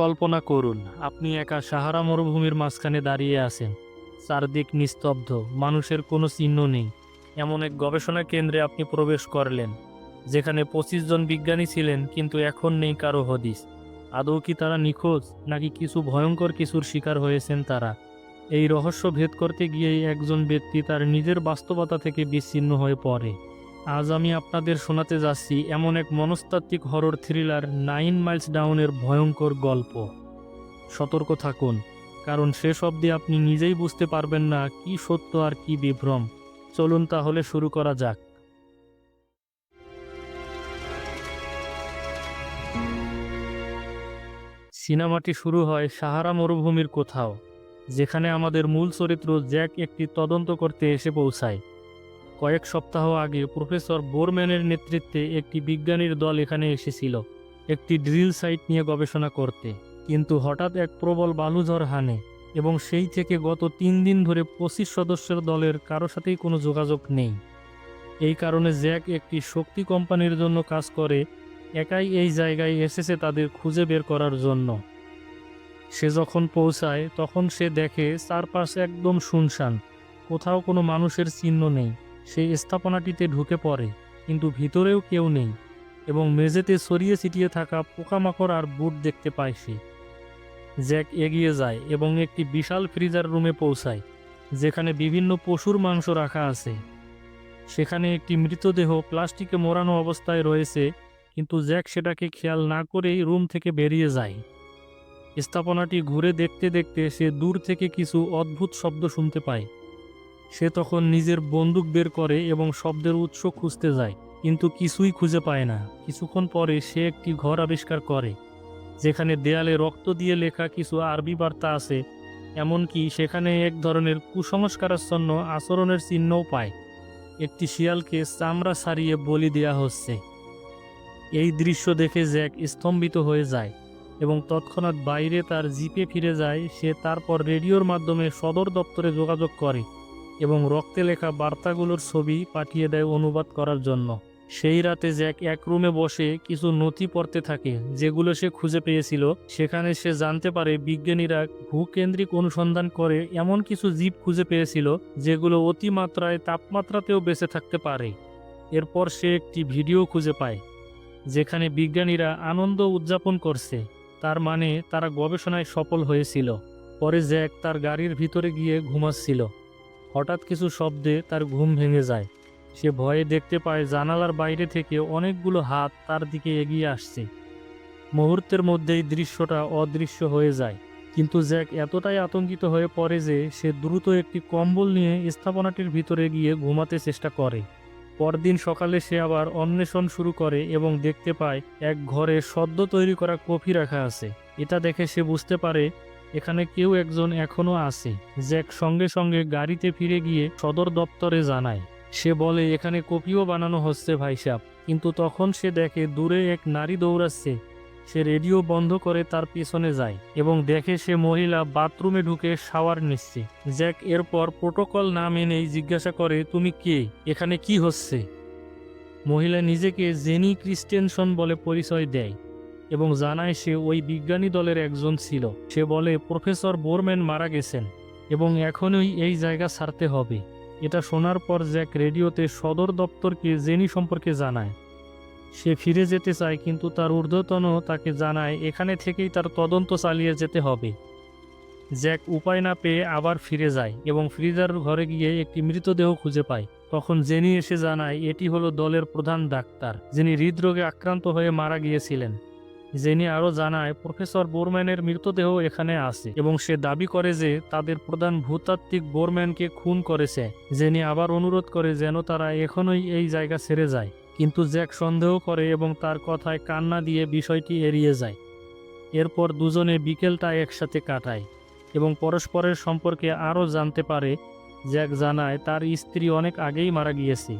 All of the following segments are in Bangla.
কল্পনা করুন, আপনি একা সাহারা মরুভূমির মাঝখানে দাঁড়িয়ে আছেন। চারদিক নিস্তব্ধ, মানুষের কোনো চিহ্ন নেই। এমন এক গবেষণা কেন্দ্রে আপনি প্রবেশ করলেন, যেখানে পঁচিশ জন বিজ্ঞানী ছিলেন, কিন্তু এখন নেই কারও হদিস। আদৌ কি তারা নিখোঁজ, নাকি কিছু ভয়ঙ্কর কিছুর শিকার হয়েছেন তারা? এই রহস্য ভেদ করতে গিয়েই একজন ব্যক্তি তার নিজের বাস্তবতা থেকে বিচ্ছিন্ন হয়ে পড়ে। আজ আমি আপনাদের শোনাতে যাচ্ছি এমন এক মনস্তাত্ত্বিক হরর থ্রিলার নাইন মাইলস ডাউনের ভয়ঙ্কর গল্প। সতর্ক থাকুন, কারণ শেষ অবধি আপনি নিজেই বুঝতে পারবেন না কি সত্য আর কি বিভ্রম। চলুন তাহলে শুরু করা যাক। সিনেমাটি শুরু হয় সাহারা মরুভূমির কোথাও, যেখানে আমাদের মূল চরিত্র জ্যাক একটি তদন্ত করতে এসে পৌঁছায়। কয়েক সপ্তাহ আগে প্রফেসর বোরম্যানের নেতৃত্বে একটি বিজ্ঞানীর দল এখানে এসেছিল, একটি ড্রিল সাইট নিয়ে গবেষণা করতে। কিন্তু হঠাৎ এক প্রবল বালুঝড় হানে এবং সেই থেকে গত তিন দিন ধরে পঁচিশ সদস্যের দলের কারও সাথেই কোনো যোগাযোগ নেই। এই কারণে জ্যাক একটি শক্তি কোম্পানির জন্য কাজ করে, একাই এই জায়গায় এসেছে তাদের খুঁজে বের করার জন্য। সে যখন পৌঁছায়, তখন সে দেখে চারপাশে একদম শুনশান, কোথাও কোনো মানুষের চিহ্ন নেই। সেই স্থাপনাটিতে ঢুকে পড়ে, কিন্তু ভিতরেও কেউ নেই এবং মেঝেতে ছড়িয়ে ছিটিয়ে থাকা পোকামাকড় আর বুট দেখতে পায় সে। জ্যাক এগিয়ে যায় এবং একটি বিশাল ফ্রিজার রুমে পৌঁছায়, যেখানে বিভিন্ন পশুর মাংস রাখা আছে। সেখানে একটি মৃতদেহ প্লাস্টিকে মোড়ানো অবস্থায় রয়েছে, কিন্তু জ্যাক সেটাকে খেয়াল না করেই রুম থেকে বেরিয়ে যায়। স্থাপনাটি ঘুরে দেখতে দেখতে সে দূর থেকে কিছু অদ্ভুত শব্দ শুনতে পায়। সে তখন নিজের বন্দুক বের করে এবং শব্দের উৎস খুঁজতে যায়, কিন্তু কিছুই খুঁজে পায় না। কিছুক্ষণ পরে সে একটি ঘর আবিষ্কার করে, যেখানে দেয়ালে রক্ত দিয়ে লেখা কিছু আরবি বার্তা আছে, এমনকি সেখানে এক ধরনের কুসংস্কারাচ্ছন্ন আচরণের চিহ্নও পায়। একটি শিয়ালকে চামড়া সারিয়ে বলি দেয়া হচ্ছে। এই দৃশ্য দেখে জ্যাক স্তম্ভিত হয়ে যায় এবং তৎক্ষণাৎ বাইরে তার জিপে ফিরে যায়। সে তারপর রেডিওর মাধ্যমে সদর দপ্তরে যোগাযোগ করে। এবং রক্তে লেখা বার্তাগুলোর ছবি পাঠিয়ে দেয় অনুবাদ করার জন্য। সেই রাতে জ্যাক এক রুমে বসে কিছু নথি পড়তে থাকে, যেগুলো সে খুঁজে পেয়েছিল। সেখানে সে জানতে পারে বিজ্ঞানীরা ভূকেন্দ্রিক অনুসন্ধান করে এমন কিছু জীব খুঁজে পেয়েছিল, যেগুলো অতিমাত্রায় তাপমাত্রাতেও বেঁচে থাকতে পারে। এরপর সে একটি ভিডিও খুঁজে পায়, যেখানে বিজ্ঞানীরা আনন্দ উদযাপন করছে। তার মানে তারা গবেষণায় সফল হয়েছিল। পরে জ্যাক তার গাড়ির ভিতরে গিয়ে ঘুমাচ্ছিল। হঠাৎ কিছু শব্দে তার ঘুম ভেঙে যায়। সে ভয়ে দেখতে পায় জানালার বাইরে থেকে অনেকগুলো হাত তার দিকে এগিয়ে আসছে। মুহূর্তের মধ্যেই দৃশ্যটা অদৃশ্য হয়ে যায়। কিন্তু জ্যাক এতটাই আতঙ্কিত হয়ে পড়ে যে সে দ্রুত একটি কম্বল নিয়ে স্থাপনাটির ভিতরে গিয়ে ঘুমাতে চেষ্টা করে। পরদিন সকালে সে আবার অন্বেষণ শুরু করে এবং দেখতে পায় এক ঘরে সদ্য তৈরি করা কফি রাখা আছে। এটা দেখে সে বুঝতে পারে এখানে কেউ একজন এখনও আছে, জ্যাক সঙ্গে সঙ্গে গাড়িতে ফিরে গিয়ে সদর দপ্তরে জানায়। সে বলে, এখানে কপিও বানানো হচ্ছে ভাইসাব কিন্তু তখন সে দেখে দূরে এক নারী দৌড়াচ্ছে। সে রেডিও বন্ধ করে তার পেছনে যায় এবং দেখে সে মহিলা বাথরুমে ঢুকে শাওয়ার নিচ্ছে। জ্যাক এরপর প্রোটোকল না মেনেই জিজ্ঞাসা করে, তুমি কে? এখানে কি হচ্ছে? মহিলা নিজেকে জেনি ক্রিস্টেনসন বলে পরিচয় দেয়। এবং জানায় সে ওই বিজ্ঞানী দলের একজন ছিল। সে বলে, প্রফেসর বোরম্যান মারা গেছেন এবং এখনই এই জায়গা ছাড়তে হবে। এটা শোনার পর জ্যাক রেডিওতে সদর দপ্তরকে জেনি সম্পর্কে জানায়। সে ফিরে যেতে চায়, কিন্তু তার ঊর্ধ্বতন তাকে জানায়, এখানে থেকেই তার তদন্ত চালিয়ে যেতে হবে। জ্যাক উপায় না পেয়ে আবার ফিরে যায় এবং ফ্রিজার ঘরে গিয়ে একটি মৃতদেহ খুঁজে পায়। তখন জেনি এসে জানায়, এটি হলো দলের প্রধান ডাক্তার, যিনি হৃদরোগে আক্রান্ত হয়ে মারা গিয়েছিলেন। জেনি আরও জানায়, প্রফেসর বোরম্যানের মৃতদেহ এখানে আছে এবং সে দাবি করে যে তাদের প্রধান ভূতাত্ত্বিক বোরম্যানকে খুন করেছে। জেনি আবার অনুরোধ করে যেন তারা এখনই এই জায়গা ছেড়ে যায়। কিন্তু জ্যাক সন্দেহ করে এবং তার কথায় কান্না দিয়ে বিষয়টি এড়িয়ে যায়। এরপর দুজনে বিকেলটা একসাথে কাটায় এবং পরস্পরের সম্পর্কে আরও জানতে পারে। জ্যাক জানায়, তার স্ত্রী অনেক আগেই মারা গিয়েছে।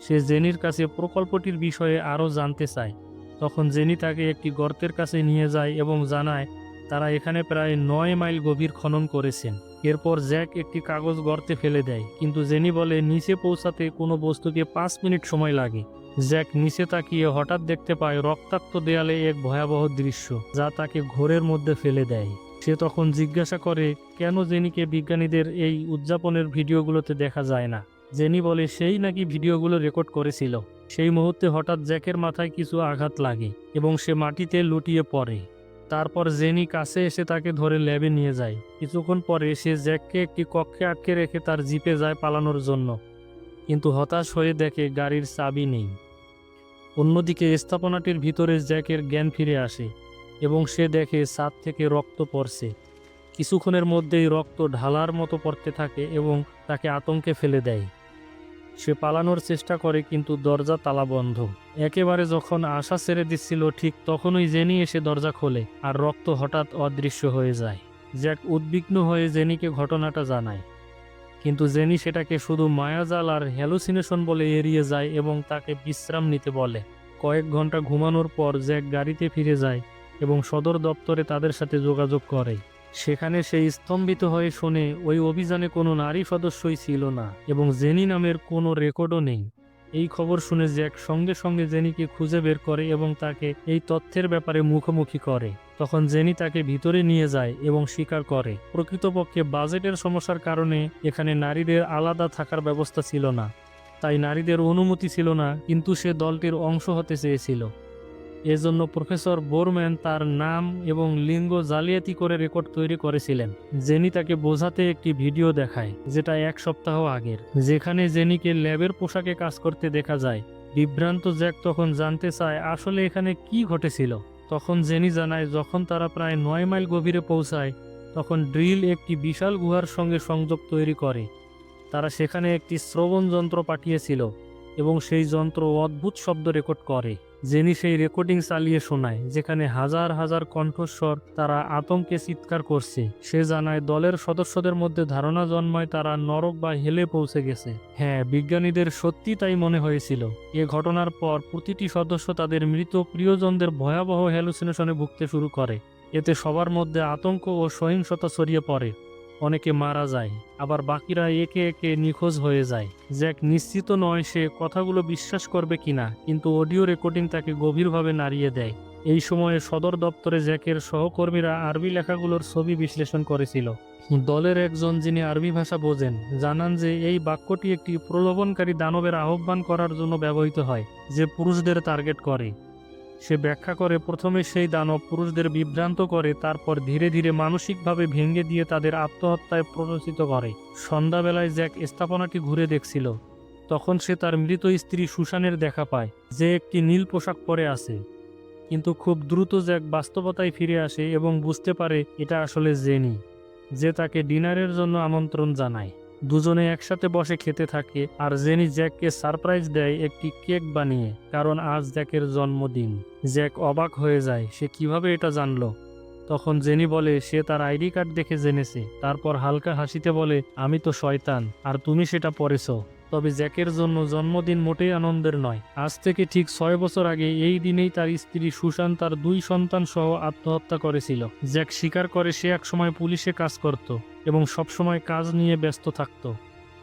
সে জেনির কাছে প্রকল্পটির বিষয়ে আরও জানতে চায়। তখন জেনি তাকে একটি গর্তের কাছে নিয়ে যায় এবং জানায়, তারা এখানে প্রায় নয় মাইল গভীর খনন করেছেন। এরপর জ্যাক একটি কাগজ গর্তে ফেলে দেয়। কিন্তু জেনি বলে, নিচে পৌঁছাতে কোনো বস্তুকে পাঁচ মিনিট সময় লাগে। জ্যাক নিচে তাকিয়ে হঠাৎ দেখতে পায় রক্তাক্ত দেয়ালে এক ভয়াবহ দৃশ্য, যা তাকে ঘোরের মধ্যে ফেলে দেয়। সে তখন জিজ্ঞাসা করে, কেন জেনিকে বিজ্ঞানীদের এই উদযাপনের ভিডিওগুলোতে দেখা যায় না? জেনি বলে, সেই নাকি ভিডিওগুলো রেকর্ড করেছিল। সেই মুহূর্তে হঠাৎ জ্যাকের মাথায় কিছু আঘাত লাগে এবং সে মাটিতে লুটিয়ে পড়ে। তারপর জেনি কাছে এসে তাকে ধরে ল্যাবে নিয়ে যায়। কিছুক্ষণ পরে সে জ্যাককে একটি কক্ষে আটকে রেখে তার জিপে যায় পালানোর জন্য। কিন্তু হতাশ হয়ে দেখে গাড়ির চাবি নেই। অন্যদিকে স্থাপনাটির ভিতরে জ্যাকের জ্ঞান ফিরে আসে এবং সে দেখে ছাদ থেকে রক্ত পড়ছে। কিছুক্ষণের মধ্যেই রক্ত ঢালার মতো পড়তে থাকে এবং তাকে আতঙ্কে ফেলে দেয়। সে পালানোর চেষ্টা করে কিন্তু দরজা তালা বন্ধ। একেবারে যখন আশা ছেড়ে দিচ্ছিল, ঠিক তখনই জেনি এসে দরজা খোলে আর রক্ত হঠাৎ অদৃশ্য হয়ে যায়। জ্যাক উদ্বিগ্ন হয়ে জেনিকে ঘটনাটা জানায়। কিন্তু জেনি সেটাকে শুধু মায়াজাল আর হ্যালুসিনেশন বলে এড়িয়ে যায় এবং তাকে বিশ্রাম নিতে বলে। কয়েক ঘণ্টা ঘুমানোর পর জ্যাক গাড়িতে ফিরে যায় এবং সদর দপ্তরে তাদের সাথে যোগাযোগ করে। সেখানে সে স্তম্ভিত হয়ে শোনে ওই অভিযানে কোনো নারী সদস্যই ছিল না এবং জেনি নামের কোনো রেকর্ডও নেই। এই খবর শুনে জ্যাক সঙ্গে সঙ্গে জেনিকে খুঁজে বের করে এবং তাকে এই তথ্যের ব্যাপারে মুখোমুখি করে। তখন জেনি তাকে ভিতরে নিয়ে যায় এবং স্বীকার করে। প্রকৃতপক্ষে বাজেটের সমস্যার কারণে এখানে নারীদের আলাদা থাকার ব্যবস্থা ছিল না। তাই নারীদের অনুমতি ছিল না, কিন্তু সে দলটির অংশ হতে চেয়েছিল। এজন্য প্রফেসর বোরম্যান তার নাম এবং লিঙ্গ জালিয়াতি করে রেকর্ড তৈরি করেছিলেন, জেনি তাকে বোঝাতে একটি ভিডিও দেখায়, যেটা এক সপ্তাহ আগের, যেখানে জেনিকে ল্যাবের পোশাকে কাজ করতে দেখা যায়। বিভ্রান্ত জ্যাক তখন জানতে চায়, আসলে এখানে কি ঘটেছিল? তখন জেনি জানায়, যখন তারা প্রায় নয় মাইল গভীরে পৌঁছায়, তখন ড্রিল একটি বিশাল গুহার সঙ্গে সংযোগ তৈরি করে। তারা সেখানে একটি শ্রবণ যন্ত্র পাঠিয়েছিল এবং সেই যন্ত্র অদ্ভুত শব্দ রেকর্ড করে। জেনি সেই রেকর্ডিং চালিয়ে শোনায়, যেখানে হাজার হাজার কণ্ঠস্বর তারা আতঙ্কে চিৎকার করছে। সে জানায়, দলের সদস্যদের মধ্যে ধারণা জন্মায় তারা নরক বা হেলে পৌঁছে গেছে। হ্যাঁ বিজ্ঞানীদের সত্যি তাই মনে হয়েছিল। এ ঘটনার পর প্রতিটি সদস্য তাদের মৃত প্রিয়জনদের ভয়াবহ হ্যালুসিনেশনে ভুগতে শুরু করে। এতে সবার মধ্যে আতঙ্ক ও সহিংসতা ছড়িয়ে পড়ে। অনেকে মারা যায়, আবার বাকিরা একে একে নিখোঁজ হয়ে যায়। জ্যাক নিশ্চিত নয় সে কথাগুলো বিশ্বাস করবে কিনা, কিন্তু অডিও রেকর্ডিং তাকে গভীরভাবে নাড়িয়ে দেয়। এই সময়ে সদর দপ্তরে জ্যাকের সহকর্মীরা আরবি লেখাগুলোর ছবি বিশ্লেষণ করেছিল। দলের একজন যিনি আরবি ভাষা বোঝেন, জানান যে এই বাক্যটি একটি প্রলোভনকারী দানবের আহ্বান করার জন্য ব্যবহৃত হয়, যে পুরুষদের টার্গেট করে। সে ব্যাখ্যা করে, প্রথমে সেই দানব পুরুষদের বিভ্রান্ত করে, তারপর ধীরে ধীরে মানসিকভাবে ভেঙে দিয়ে তাদের আত্মহত্যায় প্ররোচিত করে। সন্ধ্যাবেলায় জ্যাক স্থাপনাটি ঘুরে দেখছিল। তখন সে তার মৃত স্ত্রী সুশানের দেখা পায়, যে একটি নীল পোশাক পরে আছে। কিন্তু খুব দ্রুত জ্যাক বাস্তবতায় ফিরে আসে এবং বুঝতে পারে, এটা আসলে জেনি, যে তাকে ডিনারের জন্য আমন্ত্রণ জানায়। দুজনে একসাথে বসে খেতে থাকে আর জেনি জ্যাককে সারপ্রাইজ দেয় একটি কেক বানিয়ে, কারণ আজ জ্যাকের জন্মদিন। জ্যাক অবাক হয়ে যায়, সে কীভাবে এটা জানলো? তখন জেনি বলে, সে তার আইডি কার্ড দেখে জেনেছে। তারপর হালকা হাসিতে বলে, আমি তো শয়তান, আর তুমি সেটা পড়েছ তবে জ্যাকের জন্য জন্মদিন মোটেই আনন্দের নয়। আজ থেকে ঠিক ছয় বছর আগে এই দিনেই তার স্ত্রী সুশান তার দুই সন্তান সহ আত্মহত্যা করেছিল। জ্যাক স্বীকার করে সে একসময় পুলিশে কাজ করত এবং সবসময় কাজ নিয়ে ব্যস্ত থাকত।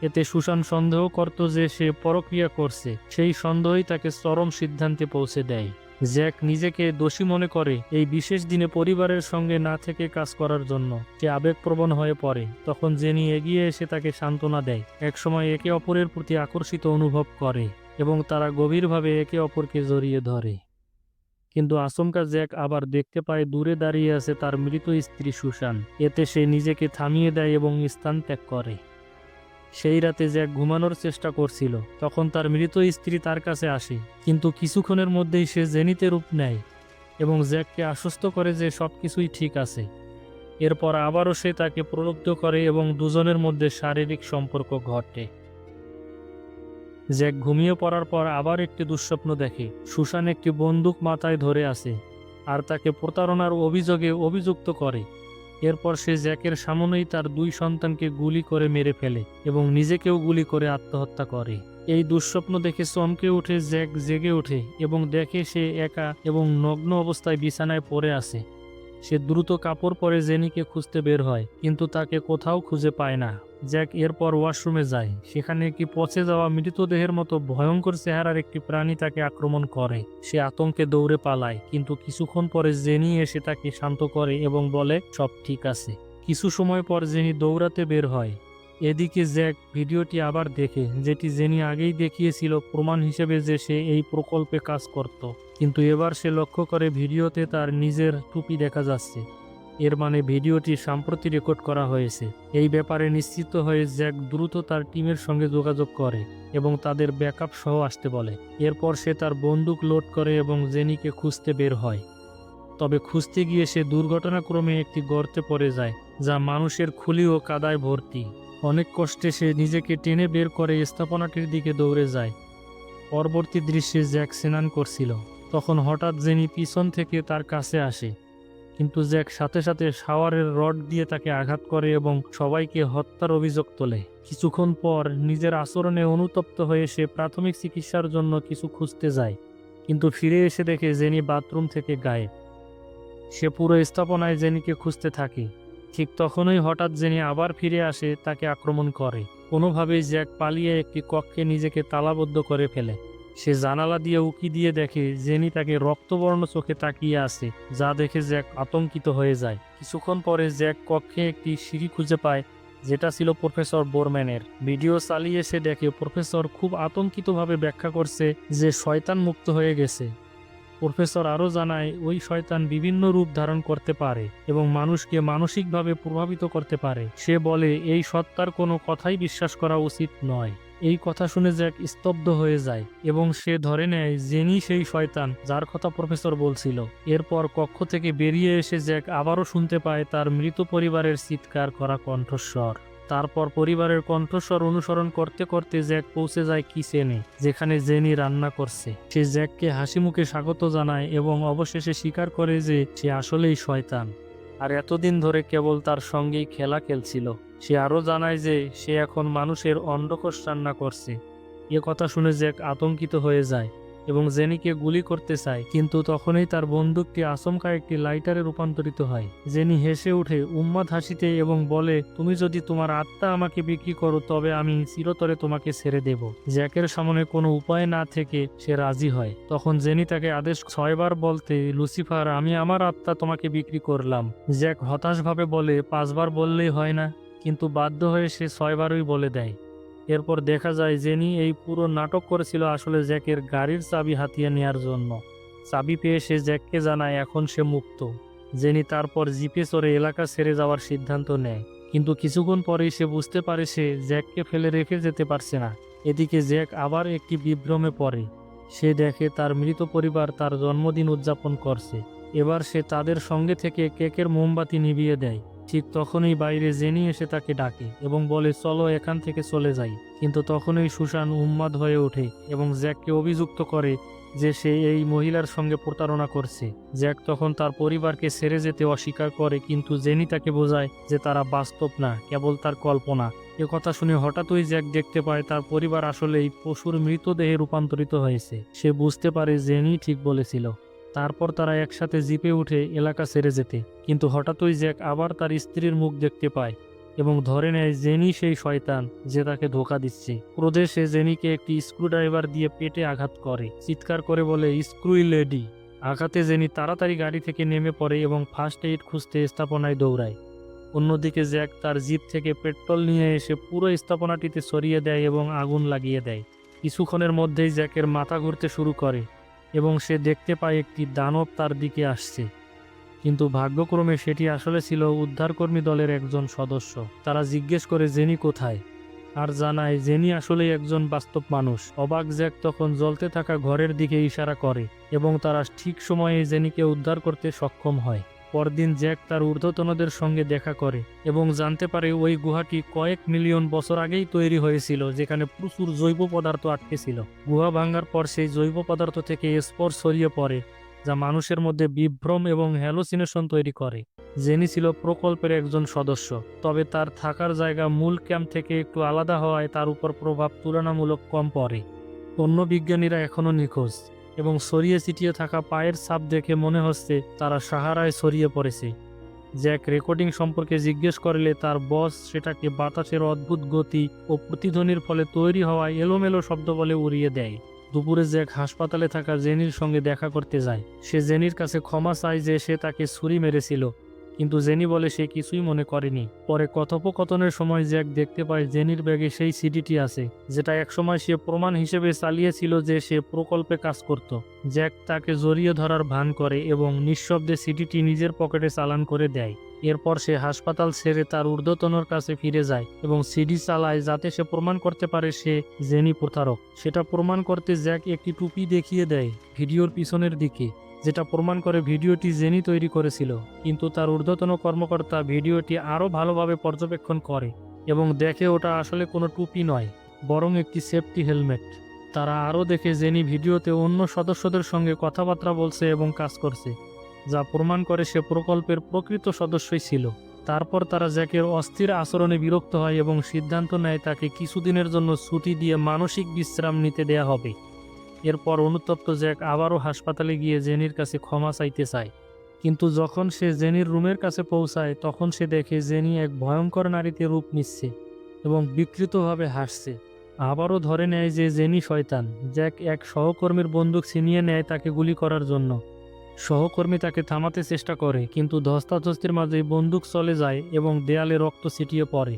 এতে সুশান সন্দেহ করত যে সে পরক্রিয়া করছে। সেই সন্দেহই তাকে চরম সিদ্ধান্তে পৌঁছে দেয়। জ্যাক নিজেকে দোষী মনে করে এই বিশেষ দিনে পরিবারের সঙ্গে না থেকে কাজ করার জন্য সে আবেগপ্রবণ হয়ে পড়ে, তখন জেনি এগিয়ে এসে তাকে সান্ত্বনা দেয়। একসময় একে অপরের প্রতি আকর্ষিত অনুভব করে এবং তারা গভীরভাবে একে অপরকে জড়িয়ে ধরে। কিন্তু আচমকা জ্যাক আবার দেখতে পায় দূরে দাঁড়িয়ে আছে তার মৃত স্ত্রী সুশান। এতে সে নিজেকে থামিয়ে দেয় এবং স্থান ত্যাগ করে। সেই রাতে জ্যাক ঘুমানোর চেষ্টা করছিল, তখন তার মৃত স্ত্রী তার কাছে আসে, কিন্তু কিছুক্ষণের মধ্যেই সে জেনিতে রূপ নেয় এবং জ্যাককে আশ্বস্ত করে যে সব কিছুই ঠিক আছে। এরপর আবারও সে তাকে প্রলুব্ধ করে এবং দুজনের মধ্যে শারীরিক সম্পর্ক ঘটে। জ্যাক ঘুমিয়ে পড়ার পর আবার একটি দুঃস্বপ্ন দেখে। সুশান একটি বন্দুক মাথায় ধরে আসে আর তাকে প্রতারণার অভিযোগে অভিযুক্ত করে। এরপর সে জ্যাকের সামনেই তার দুই সন্তানকে গুলি করে মেরে ফেলে এবং নিজেকেও গুলি করে আত্মহত্যা করে। এই দুঃস্বপ্ন দেখে চমকে উঠে জ্যাক জেগে ওঠে এবং দেখে সে একা এবং নগ্ন অবস্থায় বিছানায় পড়ে আছে। সে দ্রুত কাপড় পরে জেনিকে খুঁজতে বের হয়, কিন্তু তাকে কোথাও খুঁজে পায় না। জ্যাক এরপর ওয়াশরুমে যায়, সেখানে একটি পচে যাওয়া মৃতদেহের মতো ভয়ঙ্কর চেহারার একটি প্রাণী তাকে আক্রমণ করে। সে আতঙ্কে দৌড়ে পালায়, কিন্তু কিছুক্ষণ পরে জেনি এসে তাকে শান্ত করে এবং বলে, সব ঠিক আছে। কিছু সময় পর জেনি দৌড়াতে বের হয়। এদিকে জ্যাক ভিডিওটি আবার দেখে, যেটি জেনি আগেই দেখিয়েছিল, প্রমাণ হিসেবে যে সে এই প্রকল্পে কাজ করত। কিন্তু এবার সে লক্ষ্য করে ভিডিওতে তার নিজের টুপি দেখা যাচ্ছে। এর মানে ভিডিওটি সাম্প্রতি রেকর্ড করা হয়েছে। এই ব্যাপারে নিশ্চিত হয়ে জ্যাক দ্রুত তার টিমের সঙ্গে যোগাযোগ করে এবং তাদের ব্যাকআপ সহ আসতে বলে। এরপর সে তার বন্দুক লোড করে এবং জেনিকে খুঁজতে বের হয়। তবে খুঁজতে গিয়ে সে দুর্ঘটনাক্রমে একটি গর্তে পড়ে যায়, যা মানুষের খুলি ও কাদায় ভর্তি। অনেক কষ্টে সে নিজেকে টেনে বের করে স্থাপনাটির দিকে দৌড়ে যায়। পরবর্তী দৃশ্যে জ্যাক স্নান করছিল। তখন হঠাৎ জেনি পিছন থেকে তার কাছে আসে। কিন্তু জ্যাক সাথে সাথে শাওয়ারের রড দিয়ে তাকে আঘাত করে এবং সবাইকে হত্যার অভিযোগ তোলে। কিছুক্ষণ পর নিজের আচরণে অনুতপ্ত হয়ে সে প্রাথমিক চিকিৎসার জন্য কিছু খুঁজতে যায়। কিন্তু ফিরে এসে দেখে জেনি বাথরুম থেকে গায়েব। সে পুরো স্থাপনায় জেনিকে খুঁজতে থাকে। ঠিক তখনই হঠাৎ জেনি আবার ফিরে আসে, তাকে আক্রমণ করে। কোনোভাবেই জ্যাক পালিয়ে একটি কক্ষে নিজেকে তালাবদ্ধ করে ফেলে। সে জানালা দিয়ে উকি দিয়ে দেখে জেনি তাকে রক্তবর্ণ চোখে তাকিয়ে আছে, যা দেখে জ্যাক আতঙ্কিত হয়ে যায়। কিছুক্ষণ পরে জ্যাক কক্ষে একটি সিঁড়ি খুঁজে পায়, যেটা ছিল প্রফেসর বোরম্যানের। ভিডিও চালিয়ে সে দেখে প্রফেসর খুব আতঙ্কিতভাবে ব্যাখ্যা করছে যে শয়তান মুক্ত হয়ে গেছে। প্রফেসর আরও জানায়, ওই শয়তান বিভিন্ন রূপ ধারণ করতে পারে এবং মানুষকে মানসিকভাবে প্রভাবিত করতে পারে। সে বলে, এই সত্তার কোনো কথাই বিশ্বাস করা উচিত নয়। এই কথা শুনে জ্যাক স্তব্ধ হয়ে যায় এবং সে ধরে নেয় জেনি সেই শয়তান যার কথা প্রফেসর বলছিল। এরপর কক্ষ থেকে বেরিয়ে এসে জ্যাক আবারও শুনতে পায় তার মৃত পরিবারের চিৎকার করা কণ্ঠস্বর। তারপর পরিবারের কণ্ঠস্বর অনুসরণ করতে করতে জ্যাক পৌঁছে যায় কিচেনে, যেখানে জেনি রান্না করছে। সে জ্যাককে হাসি মুখে স্বাগত জানায় এবং অবশেষে স্বীকার করে যে সে আসলেই শয়তান। আর এতদিন ধরে কেবল তার সঙ্গেই খেলা খেলছিল। সে আরও জানায় যে সে এখন মানুষের অন্ডকোষ রান্না করছে। এ কথা শুনে জ্যাক আতঙ্কিত হয়ে যায়। এবং জেনিকে গুলি করতে চায়, কিন্তু তখনই তার বন্দুকটি আচমকা একটি লাইটারে রূপান্তরিত হয়। জেনি হেসে উঠে উম্মাদ হাসিতে এবং বলে, তুমি যদি তোমার আত্মা আমাকে বিক্রি করো, তবে আমি চিরতরে তোমাকে ছেড়ে দেব। জ্যাকের সামনে কোনো উপায় না থেকে সে রাজি হয়। তখন জেনি তাকে আদেশ ছয়বার বলতে, লুসিফার, আমি আমার আত্মা তোমাকে বিক্রি করলাম। জ্যাক হতাশভাবে বলে, পাঁচবার বললেই হয় না। কিন্তু বাধ্য হয়ে সে ছয়বারই বলে দেয়। এরপর দেখা যায় জেনি এই পুরো নাটক করেছিল আসলে জ্যাকের গাড়ির চাবি হাতিয়ে নেয়ার জন্য। চাবি পেয়ে সে জ্যাককে জানায়, এখন সে মুক্ত। জেনি তারপর জিপে চড়ে এলাকা ছেড়ে যাওয়ার সিদ্ধান্ত নেয়। কিন্তু কিছুক্ষণ পরেই সে বুঝতে পারে সে জ্যাককে ফেলে রেখে যেতে পারছে না। এদিকে জ্যাক আবার একটি বিভ্রমে পড়ে। সে দেখে তার মৃত পরিবার তার জন্মদিন উদযাপন করছে। এবার সে তাদের সঙ্গে থেকে কেকের মোমবাতি নিভিয়ে দেয়। ঠিক তখনই বাইরে জেনি এসে তাকে ডাকে এবং বলে, চলো এখান থেকে চলে যাই। কিন্তু তখনই সুশান উন্মাদ হয়ে ওঠে এবং জ্যাককে অভিযুক্ত করে যে সে এই মহিলার সঙ্গে প্রতারণা করছে। জ্যাক তখন তার পরিবারকে ছেড়ে যেতে অস্বীকার করে, কিন্তু জেনি তাকে বোঝায় যে তারা বাস্তব না, কেবল তার কল্পনা। এ কথা শুনে হঠাৎই জ্যাক দেখতে পায় তার পরিবার আসলেই পশুর মৃতদেহে রূপান্তরিত হয়েছে। সে বুঝতে পারে জেনি ঠিক বলেছিল। তারপর তারা একসাথে জিপে উঠে এলাকা ছেড়ে যেতে। কিন্তু হঠাৎই জ্যাক আবার তার স্ত্রীর মুখ দেখতে পায় এবং ধরে নেয় জেনি সেই শয়তান যে তাকে ধোকা দিচ্ছে। ক্রোধে সে জেনিকে একটি স্ক্রুড্রাইভার দিয়ে পেটে আঘাত করে। চিৎকার করে বলে স্ক্রুই লেডি। আঘাতে জেনি তাড়াতাড়ি গাড়ি থেকে নেমে পড়ে এবং ফার্স্ট এইড খুঁজতে স্থাপনায় দৌড়ায়। অন্যদিকে জ্যাক তার জিপ থেকে পেট্রোল নিয়ে এসে পুরো স্থাপনাটিতে সরিয়ে দেয় এবং আগুন লাগিয়ে দেয়। কিছুক্ষণের মধ্যেই জ্যাকের মাথা ঘুরতে শুরু করে। এবং সে দেখতে পায় একটি দানব তার দিকে আসছে। কিন্তু ভাগ্যক্রমে সেটি আসলে ছিল উদ্ধারকর্মী দলের একজন সদস্য। তারা জিজ্ঞেস করে, জেনি কোথায়? আর জানায়, জেনি আসলেই একজন বাস্তব মানুষ। অবাক জ্যাক তখন জ্বলতে থাকা ঘরের দিকে ইশারা করে এবং তারা ঠিক সময়ে জেনিকে উদ্ধার করতে সক্ষম হয়। পরদিন জ্যাক তার ঊর্ধ্বতনদের সঙ্গে দেখা করে এবং জানতে পারে ওই গুহাটি কয়েক মিলিয়ন বছর আগেই তৈরি হয়েছিল, যেখানে প্রচুর জৈব পদার্থ আটকে ছিল। গুহা ভাঙার পর সেই জৈব পদার্থ থেকে স্পর ছড়িয়ে পড়ে, যা মানুষের মধ্যে বিভ্রম এবং হ্যালোসিনেশন তৈরি করে। জেনি ছিল প্রকল্পের একজন সদস্য, তবে তার থাকার জায়গা মূল ক্যাম্প থেকে একটু আলাদা হওয়ায় তার উপর প্রভাব তুলনামূলক কম পড়ে। অন্য বিজ্ঞানীরা এখনও নিখোঁজ। এবং সরিয়ে ছিটিয়ে থাকা পায়ের ছাপ দেখে মনে হচ্ছে তারা সাহারায় ছড়িয়ে পড়েছে। জ্যাক রেকর্ডিং সম্পর্কে জিজ্ঞেস করলে তার বস সেটাকে বাতাসের অদ্ভুত গতি ও প্রতিধ্বনির ফলে তৈরি হওয়া এলোমেলো শব্দ বলে উড়িয়ে দেয়। দুপুরে জ্যাক হাসপাতালে থাকা জেনির সঙ্গে দেখা করতে যায়। সে জেনির কাছে ক্ষমা চায় যে সে তাকে ছুরি মেরেছিল। কিন্তু জেনি বলে সে কিছুই মনে করেনি। পরে কথোপকথনের সময় জ্যাক দেখতে পায় জেনির ব্যাগে সেই সিডিটি আছে, যেটা একসময় সে প্রমাণ হিসেবে চালিয়েছিল যে সে প্রকল্পে কাজ করত। জ্যাক তাকে জড়িয়ে ধরার ভান করে এবং নিঃশব্দে সিডিটি নিজের পকেটে চালান করে দেয়। এরপর সে হাসপাতাল ছেড়ে তার ঊর্ধ্বতনর কাছে ফিরে যায় এবং সিডি চালায় যাতে সে প্রমাণ করতে পারে সে জেনি প্রতারক। সেটা প্রমাণ করতে জ্যাক একটি টুপি দেখিয়ে দেয় ভিডিওর পিছনের দিকে। যেটা প্রমাণ করে ভিডিওটি জেনি তৈরি করেছিল, কিন্তু তার ঊর্ধ্বতন কর্মকর্তা ভিডিওটি আরও ভালোভাবে পর্যবেক্ষণ করে এবং দেখে ওটা আসলে কোনো টুপি নয়, বরং একটি সেফটি হেলমেট। তারা আরও দেখে জেনি ভিডিওতে অন্য সদস্যদের সঙ্গে কথাবার্তা বলছে এবং কাজ করছে, যা প্রমাণ করে সে প্রকল্পের প্রকৃত সদস্যই ছিল। তারপর তারা জ্যাকের অস্থির আচরণে বিরক্ত হয় এবং সিদ্ধান্ত নেয় তাকে কিছুদিনের জন্য ছুটি দিয়ে মানসিক বিশ্রাম নিতে দেয়া হবে। এরপর অনুতপ্ত জ্যাক আবারও হাসপাতালে গিয়ে জেনির কাছে ক্ষমা চাইতে চায়। কিন্তু যখন সে জেনির রুমের কাছে পৌঁছায়, তখন সে দেখে জেনি এক ভয়ঙ্কর নারীতে রূপ নিচ্ছে এবং বিকৃতভাবে হাসছে। আবারও ধরে নেয় যে জেনি শয়তান। জ্যাক এক সহকর্মীর বন্দুক ছিনিয়ে নেয় তাকে গুলি করার জন্য। সহকর্মী তাকে থামাতে চেষ্টা করে, কিন্তু ধস্তাধস্তির মাঝে বন্দুক চলে যায় এবং দেয়ালে রক্ত ছিটিয়ে পড়ে।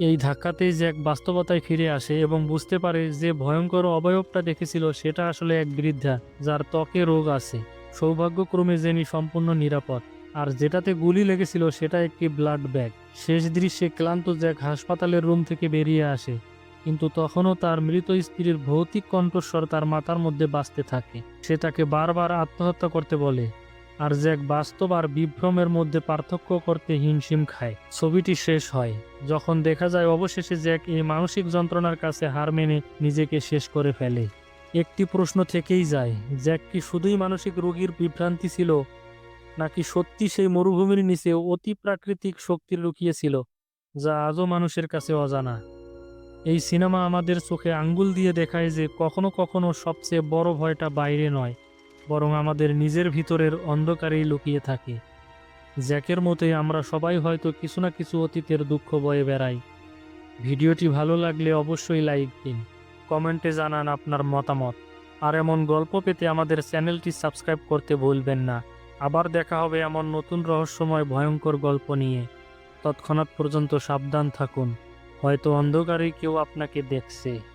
এই ধাক্কাতেই জ্যাক বাস্তবতায় ফিরে আসে এবং বুঝতে পারে যে ভয়ঙ্কর অবয়বটা দেখেছিল সেটা আসলে এক বৃদ্ধা যার ত্বকে রোগ আছে। সৌভাগ্যক্রমে জেনি সম্পূর্ণ নিরাপদ। আর যেটাতে গুলি লেগেছিল সেটা একটি ব্লাড ব্যাগ। শেষ দৃশ্যে ক্লান্ত জ্যাক হাসপাতালের রুম থেকে বেরিয়ে আসে, কিন্তু তখনও তার মৃত স্ত্রীর ভৌতিক কণ্ঠস্বর তার মাথার মধ্যে বাঁচতে থাকে। সে তাকে বারবার আত্মহত্যা করতে বলে। আর জ্যাক বাস্তব আর বিভ্রমের মধ্যে পার্থক্য করতে হিমশিম খায়। ছবিটি শেষ হয়, যখন দেখা যায় অবশেষে জ্যাক এই মানসিক যন্ত্রণার কাছে হার মেনে নিজেকে শেষ করে ফেলে। একটি প্রশ্ন থেকেই যায় জ্যাক কি শুধুই মানসিক রোগীর বিভ্রান্তি ছিল, নাকি সত্যি সেই মরুভূমির নিচে অতি প্রাকৃতিক শক্তি লুকিয়েছিল, যা আজও মানুষের কাছে অজানা? এই সিনেমা আমাদের চোখে আঙ্গুল দিয়ে দেখায় যে কখনো কখনো সবচেয়ে বড় ভয়টা বাইরে নয় বরং আমাদের নিজের ভিতরের অন্ধকারেই লুকিয়ে থাকে। জ্যাকের মতে আমরা সবাই হয়তো কিছু না কিছু অতীতের দুঃখ বয়ে বেড়াই। ভিডিওটি ভালো লাগলে অবশ্যই লাইক দিন। কমেন্টে জানান আপনার মতামত। আর এমন গল্প পেতে আমাদের চ্যানেলটি সাবস্ক্রাইব করতে ভুলবেন না। আবার দেখা হবে এমন নতুন রহস্যময়, ভয়ঙ্কর গল্প নিয়ে। তৎক্ষণাৎ পর্যন্ত সাবধান থাকুন। হয়তো অন্ধকারেই কেউ আপনাকে দেখছে।